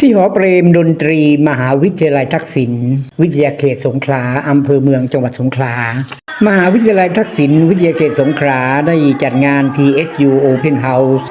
ที่หอเปรมดนตรีมหาวิทยาลัยทักษิณวิทยาเขตสงขลาอำเภอเมืองจังหวัดสงขลามหาวิทยาลัยทักษิณวิทยาเขตสงขลาได้จัดงาน TSU Open House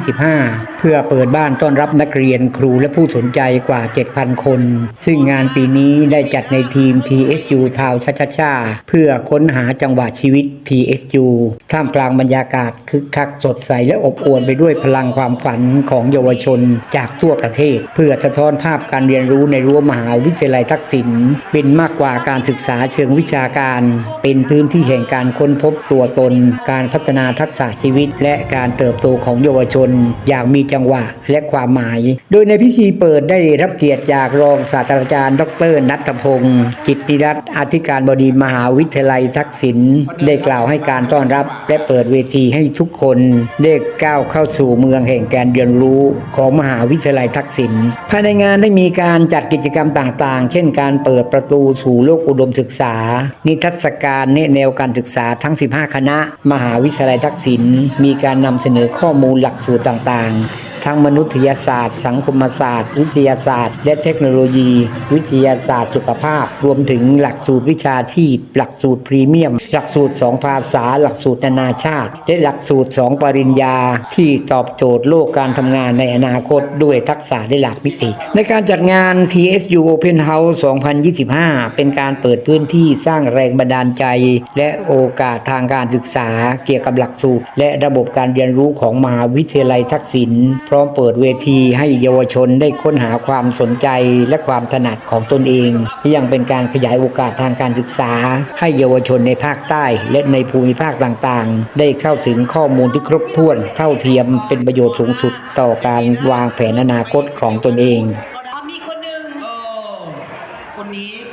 2025 เพื่อเปิดบ้านต้อนรับนักเรียนครูและผู้สนใจกว่า 7,000 คน ซึ่งงานปีนี้ได้จัดในทีม TSU ทาวชาชาชาเพื่อค้นหาจังหวะชีวิต TSU ท่ามกลางบรรยากาศคึกคักสดใสและอบอวลไปด้วยพลังความฝันของเยาวชนจากทั่วประเทศเพื่อสะท้อนภาพการเรียนรู้ในรั้วมหาวิทยาลัยทักษิณเป็นมากกว่าการศึกษาเชิงวิชาการ เป็นพื้นที่แห่งการค้นพบตัวตน การพัฒนาทักษะชีวิต และการเติบโตของเยาวชน อย่างมีจังหวะและความหมาย โดยในพิธีเปิดได้รับเกียรติจากรองศาสตราจารย์ ดร นัทพงศ์จิตติรัตน์อธิการบดีมหาวิทยาลัยทักษิณได้กล่าวให้การต้อนรับ และเปิดเวทีให้ทุกคนได้ก้าวเข้าสู่เมืองแห่งการเรียนรู้ของมหาวิทยาลัยทักษิณภายในงานได้มีการจัดกิจกรรมต่างๆ เช่นการเปิดประตูสู่โลกอุดมศึกษา นิทรรศการแนแนวการศึกษาทั้ง 15 คณะ มหาวิทยาลัยทักษิณมีการนำเสนอข้อมูลหลักสูตรต่างๆ ทั้งมนุษยศาสตร์ สังคมศาสตร์ วิทยาศาสตร์ และเทคโนโลยี วิทยาศาสตร์สุขภาพ รวมถึงหลักสูตรวิชาชีพ หลักสูตรพรีเมียม หลักสูตร 2 ภาษา หลักสูตรนานาชาติ และหลักสูตร 2 ปริญญา ที่ตอบโจทย์โลกการทำงานในอนาคตด้วยทักษะได้หลากมิติ ในการจัดงาน TSU Open House 2025 เป็นการเปิดพื้นที่สร้างแรงบันดาลใจ และโอกาสทางการศึกษา เกี่ยวกับหลักสูตร และระบบการเรียนรู้ของมหาวิทยาลัยทักษิณพร้อมเปิดเวทีให้เยาวชนได้ค้นหาความสนใจและความถนัดของตนเองยังเป็นการขยายโอกาสทางการศึกษา ให้เยาวชนในภาคใต้ และในภูมิภาคต่างๆ ได้เข้าถึงข้อมูลที่ครบถ้วน เท่าเทียมเป็นประโยชน์สูงสุดต่อการวางแผนอนาคตของตนเองอมีคนหนึ่งคนนี้